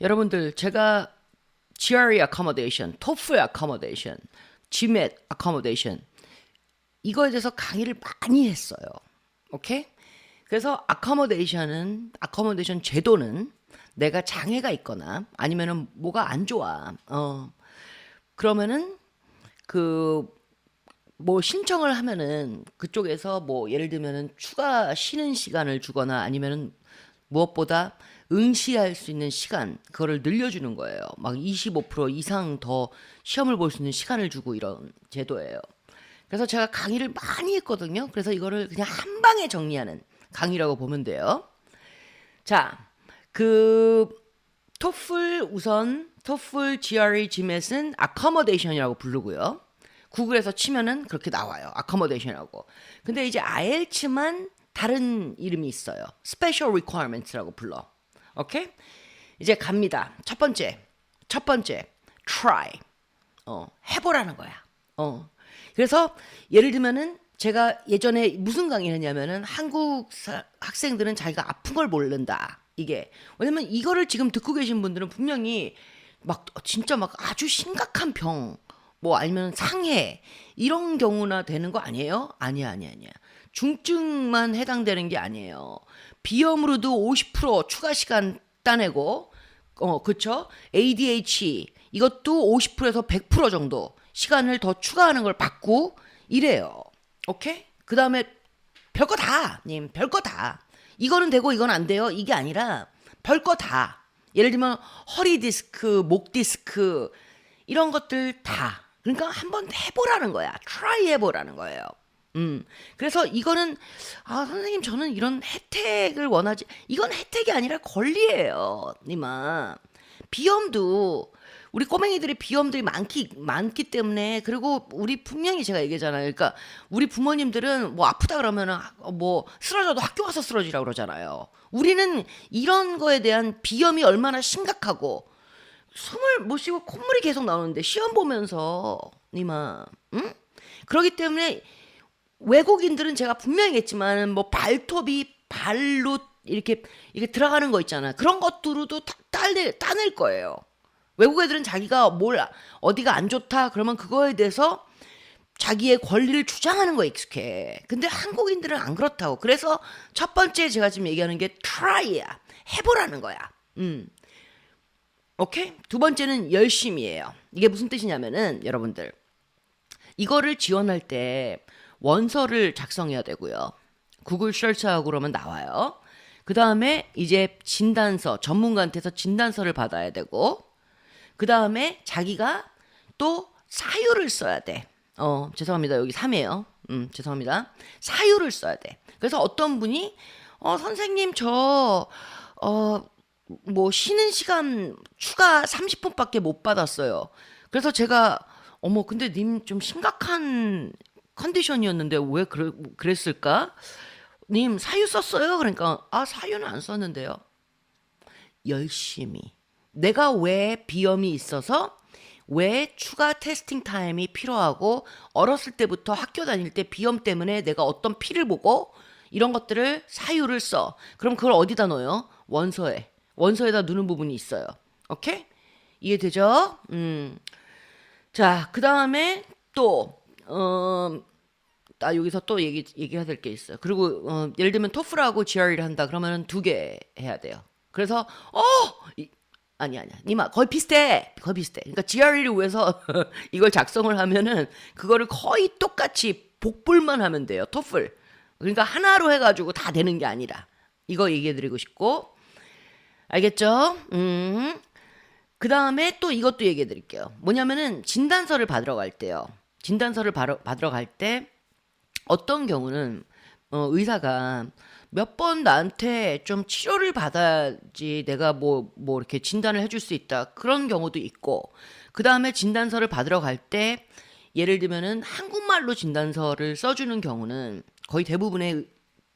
여러분들 제가 GRE accommodation, TOEFL accommodation, GMAT accommodation 이거에 대해서 강의를 많이 했어요. 오케이? 그래서 accommodation은 accommodation 제도는 내가 장애가 있거나 아니면은 뭐가 안 좋아. 어. 그러면은 그 뭐 신청을 하면은 그쪽에서 뭐 예를 들면은 추가 쉬는 시간을 주거나 아니면은 무엇보다 응시할 수 있는 시간 그거를 늘려주는 거예요. 막 25% 이상 더 시험을 볼 수 있는 시간을 주고 이런 제도예요. 그래서 제가 강의를 많이 했거든요. 그래서 이거를 그냥 한 방에 정리하는 강의라고 보면 돼요. 자, 그 토플 우선 토플 GRE GMAT은 accommodation이라고 부르고요. 구글에서 치면은 그렇게 나와요. accommodation이라고. 근데 이제 IELTS만 다른 이름이 있어요. special requirements라고 불러. 오케이? 이제 갑니다. 첫 번째. 첫 번째. try. 어, 해보라는 거야. 어. 그래서 예를 들면은 제가 예전에 무슨 강의를 했냐면은 한국 사- 학생들은 자기가 아픈 걸 모른다. 이게. 왜냐면 이거를 지금 듣고 계신 분들은 분명히 막 진짜 막 아주 심각한 병, 뭐 아니면 상해 이런 경우나 되는 거 아니에요? 아니야, 아니야, 아니야. 중증만 해당되는 게 아니에요. 비염으로도 50% 추가 시간 따내고, 어, 그쵸? ADHD 이것도 50%에서 100% 정도 시간을 더 추가하는 걸 받고 이래요. 오케이? 그 다음에 별거 다, 님, 별거 다. 이거는 되고 이건 안 돼요. 이게 아니라 별거 다. 예를 들면 허리 디스크, 목 디스크 이런 것들 다. 그러니까 한번 해보라는 거야. 트라이 해보라는 거예요. 음. 그래서 이거는 아 선생님 저는 이런 혜택을 원하지. 이건 혜택이 아니라 권리예요, 니마. 비염도 우리 꼬맹이들이 비염들이 많기 많기 때문에 그리고 우리 분명히 제가 얘기했잖아요. 그러니까 우리 부모님들은 뭐 아프다 그러면은 뭐 쓰러져도 학교 가서 쓰러지라 그러잖아요. 우리는 이런 거에 대한 비염이 얼마나 심각하고 숨을 못 쉬고 콧물이 계속 나오는데 시험 보면서 니마 응? 그러기 때문에 외국인들은 제가 분명히 했지만 뭐 발톱이 발로 이렇게 이렇게 들어가는 거 있잖아요. 그런 것들로도 다 따낼, 따낼 거예요. 외국 애들은 자기가 뭘 어디가 안 좋다 그러면 그거에 대해서 자기의 권리를 주장하는 거에 익숙해. 근데 한국인들은 안 그렇다고. 그래서 첫 번째 제가 지금 얘기하는 게 try야. 해보라는 거야. 음. 오케이? 두 번째는 열심히예요. 이게 무슨 뜻이냐면은 여러분들 이거를 지원할 때 원서를 작성해야 되고요. 구글 설치하고 그러면 나와요. 그 다음에 이제 진단서, 전문가한테서 진단서를 받아야 되고, 그 다음에 자기가 또 사유를 써야 돼. 어, 죄송합니다. 여기 3이에요. 음, 죄송합니다. 사유를 써야 돼. 그래서 어떤 분이, 어, 선생님, 저, 어, 뭐, 쉬는 시간 추가 30분밖에 못 받았어요. 그래서 제가, 어머, 근데 님 좀 심각한 컨디션이었는데 왜 그래, 그랬을까? 님 사유 썼어요? 그러니까 아 사유는 안 썼는데요. 열심히 내가 왜 비염이 있어서 왜 추가 테스팅 타임이 필요하고 어렸을 때부터 학교 다닐 때 비염 때문에 내가 어떤 피를 보고 이런 것들을 사유를 써. 그럼 그걸 어디다 넣어요? 원서에. 원서에다 넣는 부분이 있어요. 오케이? 이해되죠? 음. 자, 그 다음에 또, 어, 나 여기서 또 얘기, 얘기해야 될 게 있어요. 그리고, 어, 예를 들면 토플하고 GRE를 한다. 그러면은 두개 해야 돼요. 그래서, 어! 이, 아니, 아니야. 니마, 거의 비슷해. 거의 비슷해. 그러니까 GRE를 위해서 이걸 작성을 하면은 그거를 거의 똑같이 복불만 하면 돼요. 토플. 그러니까 하나로 해가지고 다 되는 게 아니라. 이거 얘기해드리고 싶고. 알겠죠? 음. 그 다음에 또 이것도 얘기해 드릴게요. 뭐냐면은 진단서를 받으러 갈 때요. 진단서를 받으러, 갈 때 어떤 경우는 어, 의사가 몇 번 나한테 좀 치료를 받아야지 내가 뭐, 뭐 이렇게 진단을 해줄 수 있다. 그런 경우도 있고, 그 다음에 진단서를 받으러 갈 때 예를 들면은 한국말로 진단서를 써주는 경우는 거의 대부분의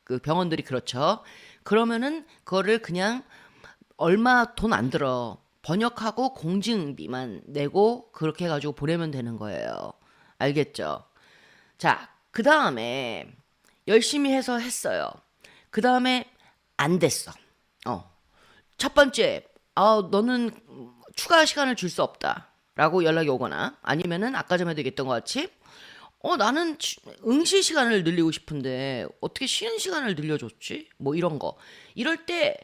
그 병원들이 그렇죠. 그러면은 그거를 그냥 얼마 돈 안 들어. 번역하고 공증비만 내고 그렇게 해가지고 보내면 되는 거예요. 알겠죠? 자, 그 다음에 열심히 해서 했어요. 그 다음에 안 됐어. 어. 첫 번째, 아 너는 추가 시간을 줄 수 없다 라고 연락이 오거나 아니면은 아까 전에도 얘기했던 것 같이 어 나는 치- 응시 시간을 늘리고 싶은데 어떻게 쉬는 시간을 늘려줬지? 뭐 이런 거 이럴 때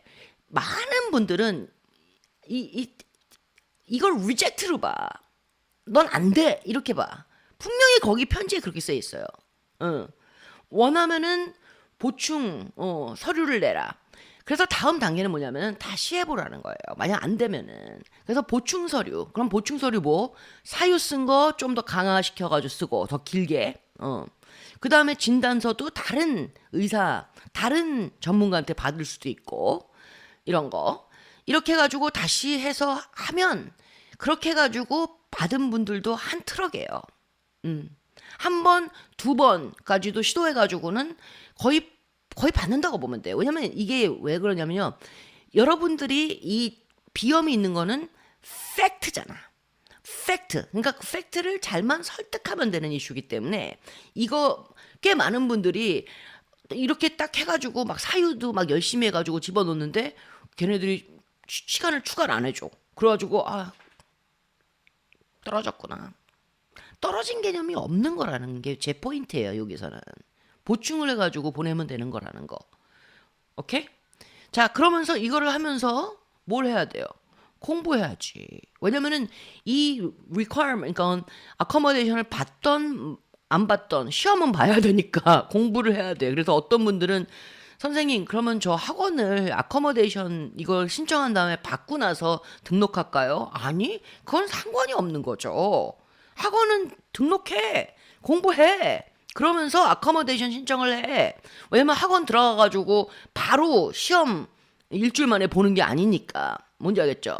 많은 분들은 이, 이 이걸 리젝트로 봐. 넌 안 돼. 이렇게 봐. 분명히 거기 편지에 그렇게 써 있어요. 응. 원하면은 보충 어, 서류를 내라. 그래서 다음 단계는 뭐냐면 다시 해보라는 거예요. 만약 안 되면은 그래서 보충 서류. 그럼 보충 서류 뭐 사유 쓴 거 좀 더 강화시켜 가지고 쓰고 더 길게. 어. 그 다음에 진단서도 다른 의사, 다른 전문가한테 받을 수도 있고 이런 거 이렇게 해 가지고 다시 해서 하면 그렇게 해 가지고 받은 분들도 한 트럭이에요. 한 번, 두 번까지도 시도해가지고는 거의 거의 받는다고 보면 돼요. 왜냐면 이게 왜 그러냐면요. 여러분들이 이 비염이 있는 거는 팩트잖아. 팩트. 그러니까 그 팩트를 잘만 설득하면 되는 이슈기 때문에 이거 꽤 많은 분들이 이렇게 딱 해가지고 막 사유도 막 열심히 해가지고 집어넣는데 걔네들이 시- 시간을 추가를 안 해줘. 그래가지고 아 떨어졌구나. 떨어진 개념이 없는 거라는 게 제 포인트예요 여기서는 보충을 해가지고 보내면 되는 거라는 거. 오케이? 자 그러면서 이거를 하면서 뭘 해야 돼요? 공부해야지. 왜냐면은 이 requirement, 그러니까 accommodation을 받던 안 받던 시험은 봐야 되니까 공부를 해야 돼. 그래서 어떤 분들은 선생님 그러면 저 학원을 accommodation 이걸 신청한 다음에 받고 나서 등록할까요? 아니 그건 상관이 없는 거죠. 학원은 등록해 공부해 그러면서 accommodation 신청을 해. 왜냐면 학원 들어가가지고 바로 시험 일주일 만에 보는 게 아니니까 뭔지 알겠죠?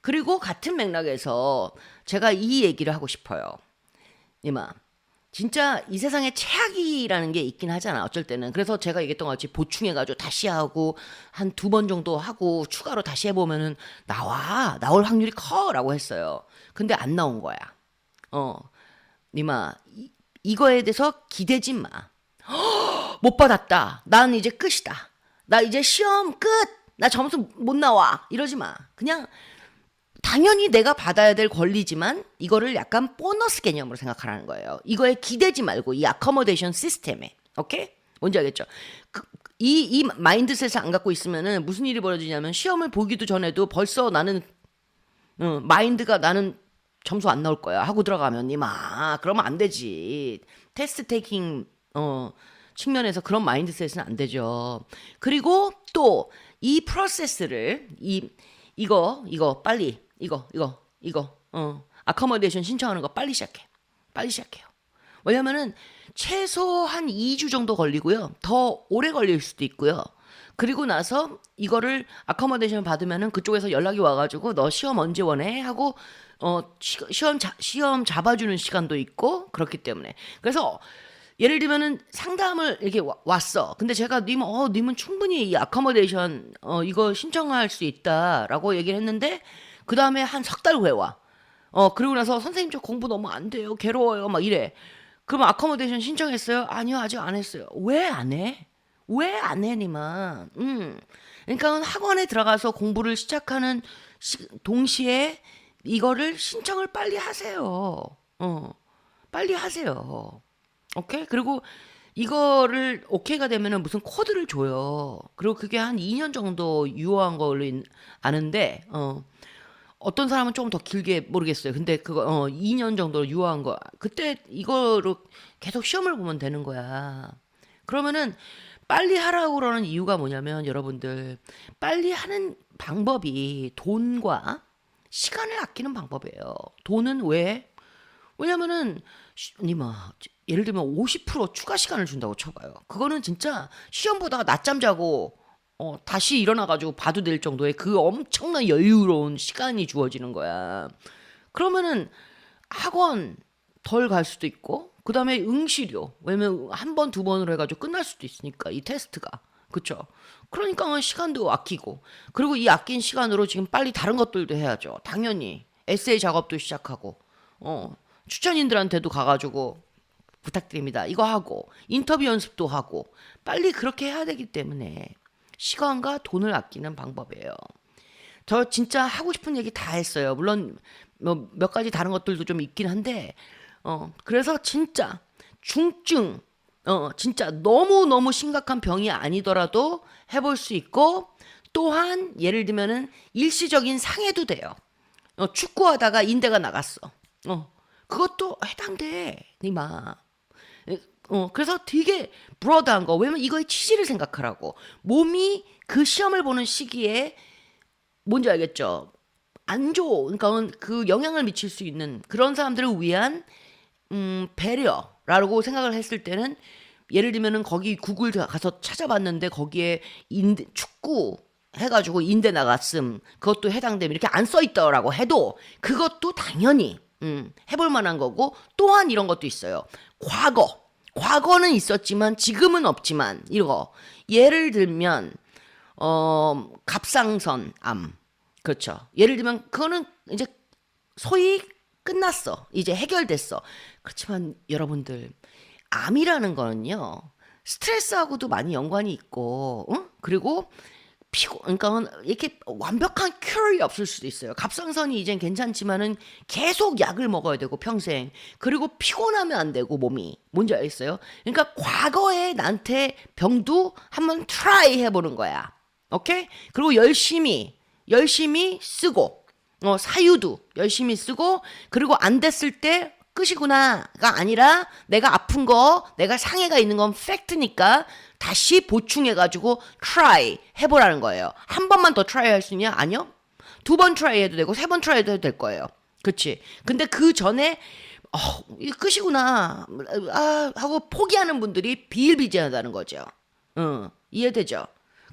그리고 같은 맥락에서 제가 이 얘기를 하고 싶어요. 이마 진짜 이 세상에 최악이라는 게 있긴 하잖아 어쩔 때는 그래서 제가 얘기했던 것 같이 보충해가지고 다시 하고 한 두 번 정도 하고 추가로 다시 해보면은 나와 나올 확률이 커 라고 했어요 근데 안 나온 거야 어 니마 이, 이거에 대해서 기대지 마 못 받았다. 난 이제 끝이다. 나 이제 시험 끝. 나 점수 못 나와. 이러지 마. 그냥 당연히 내가 받아야 될 권리지만 이거를 약간 보너스 개념으로 생각하라는 거예요. 이거에 기대지 말고 이 아커머데이션 시스템에. 오케이? 뭔지 알겠죠? 그, 이, 이 마인드셋을 안 갖고 있으면은 무슨 일이 벌어지냐면 시험을 보기도 전에도 벌써 나는 어, 마인드가 나는 점수 안 나올 거야. 하고 들어가면 이마 그러면 안 되지. 테스트 테이킹 어 측면에서 그런 마인드셋은 안 되죠. 그리고 또 이 프로세스를 이 이거 이거 빨리 이거 이거 이거 어 아커머데이션 신청하는 거 빨리 시작해. 빨리 시작해요. 왜냐면은 최소 한 2주 정도 걸리고요. 더 오래 걸릴 수도 있고요. 그리고 나서 이거를 아커머데이션 받으면은 그쪽에서 연락이 와가지고 너 시험 언제 원해? 하고 어 시, 시험 자, 시험 잡아주는 시간도 있고 그렇기 때문에. 그래서 예를 들면은 상담을 이렇게 와- 왔어. 근데 제가 님, 어, 님은 충분히 이 아커머데이션 어 이거 신청할 수 있다라고 얘기를 했는데 그 다음에 한 석 달 후에 와. 어 그리고 나서 선생님 저 공부 너무 안 돼요. 괴로워요. 막 이래. 그러면 아커모데이션 신청했어요? 아니요 아직 안 했어요. 왜 안 해? 왜 안 해 니만? 음. 그러니까 학원에 들어가서 공부를 시작하는 시, 동시에 이거를 신청을 빨리 하세요. 어. 빨리 하세요. 오케이? 그리고 이거를 오케이가 되면은 무슨 코드를 줘요. 그리고 그게 한 2년 정도 유효한 걸로 인- 아는데 어. 어떤 사람은 조금 더 길게 모르겠어요. 근데 그거 어 2년 정도 유효한 거. 그때 이거로 계속 시험을 보면 되는 거야. 그러면은 빨리 하라고 그러는 이유가 뭐냐면 여러분들 빨리 하는 방법이 돈과 시간을 아끼는 방법이에요. 돈은 왜? 왜냐면은 시- 니마 예를 들면 50% 추가 시간을 준다고 쳐봐요. 그거는 진짜 시험 보다가 낮잠 자고 어, 다시 일어나가지고 봐도 될 정도의 그 엄청난 여유로운 시간이 주어지는 거야. 그러면은 학원 덜 갈 수도 있고, 그 다음에 응시료. 왜냐면 한 번, 두 번으로 해가지고 끝날 수도 있으니까, 이 테스트가. 그쵸? 그러니까 시간도 아끼고, 그리고 이 아낀 시간으로 지금 빨리 다른 것들도 해야죠. 당연히. 에세이 작업도 시작하고, 어, 추천인들한테도 가가지고, 부탁드립니다. 이거 하고, 인터뷰 연습도 하고, 빨리 그렇게 해야 되기 때문에, 시간과 돈을 아끼는 방법이에요. 저 진짜 하고 싶은 얘기 다 했어요. 물론 뭐 몇 가지 다른 것들도 좀 있긴 한데 어 그래서 진짜 중증 어 진짜 너무 너무 심각한 병이 아니더라도 해볼 수 있고 또한 예를 들면은 일시적인 상해도 돼요. 어, 축구하다가 인대가 나갔어. 어 그것도 해당돼 니마. 어, 그래서 되게 브로드한 거. 왜냐면 이거의 취지를 생각하라고. 몸이 그 시험을 보는 시기에 뭔지 알겠죠? 안 좋아. 그러니까 그 영향을 미칠 수 있는 그런 사람들을 위한 음, 배려라고 생각을 했을 때는 예를 들면은 거기 구글 가서 찾아봤는데 거기에 인대, 축구 해가지고 인대 나갔음. 그것도 해당되면 이렇게 안 써 있더라고 해도 그것도 당연히 음, 해볼 만한 거고 또한 이런 것도 있어요. 과거. 과거는 있었지만 지금은 없지만 이거. 예를 들면 어 갑상선 암. 그렇죠. 예를 들면 그거는 이제 소위 끝났어. 이제 해결됐어. 그렇지만 여러분들 암이라는 거는요. 스트레스하고도 많이 연관이 있고, 응? 그리고 피고, 그러니까 이렇게 완벽한 큐어이 없을 수도 있어요. 갑상선이 이젠 괜찮지만은 계속 약을 먹어야 되고 평생. 그리고 피곤하면 안 되고 몸이 뭔지 알겠어요? 그러니까 과거에 나한테 병도 한번 트라이 해보는 거야. 오케이? 그리고 열심히 열심히 쓰고 어, 사유도 열심히 쓰고 그리고 안 됐을 때 끝이구나가 아니라 내가 아픈 거 내가 상해가 있는 건 팩트니까 다시 보충해 가지고 트라이 해보라는 거예요. 한 번만 더 트라이 할수 있냐? 아니요. 두번 트라이 해도 되고 세번 트라이 해도 될 거예요. 그치? 근데 그 전에 어, 이게 끝이구나. 아, 하고 포기하는 분들이 비일비재하다는 거죠. 응, 이해되죠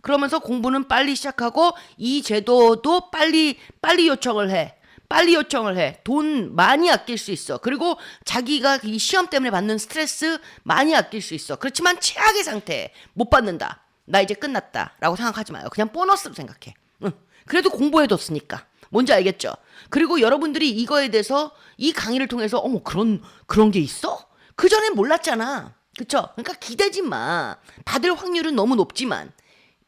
그러면서 공부는 빨리 시작하고 이 제도도 빨리 빨리 요청을 해. 빨리 요청을 해. 돈 많이 아낄 수 있어. 그리고 자기가 이 시험 때문에 받는 스트레스 많이 아낄 수 있어. 그렇지만 최악의 상태 못 받는다. 나 이제 끝났다 라고 생각하지 마요. 그냥 보너스로 생각해. 응. 그래도 공부해뒀으니까. 뭔지 알겠죠? 그리고 여러분들이 이거에 대해서 이 강의를 통해서 어머 그런 그런 게 있어? 그 전엔 몰랐잖아. 그쵸? 그러니까 기대지 마. 받을 확률은 너무 높지만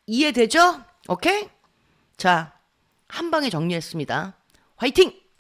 이해되죠? 오케이? 자, 한 방에 정리했습니다. 화이팅!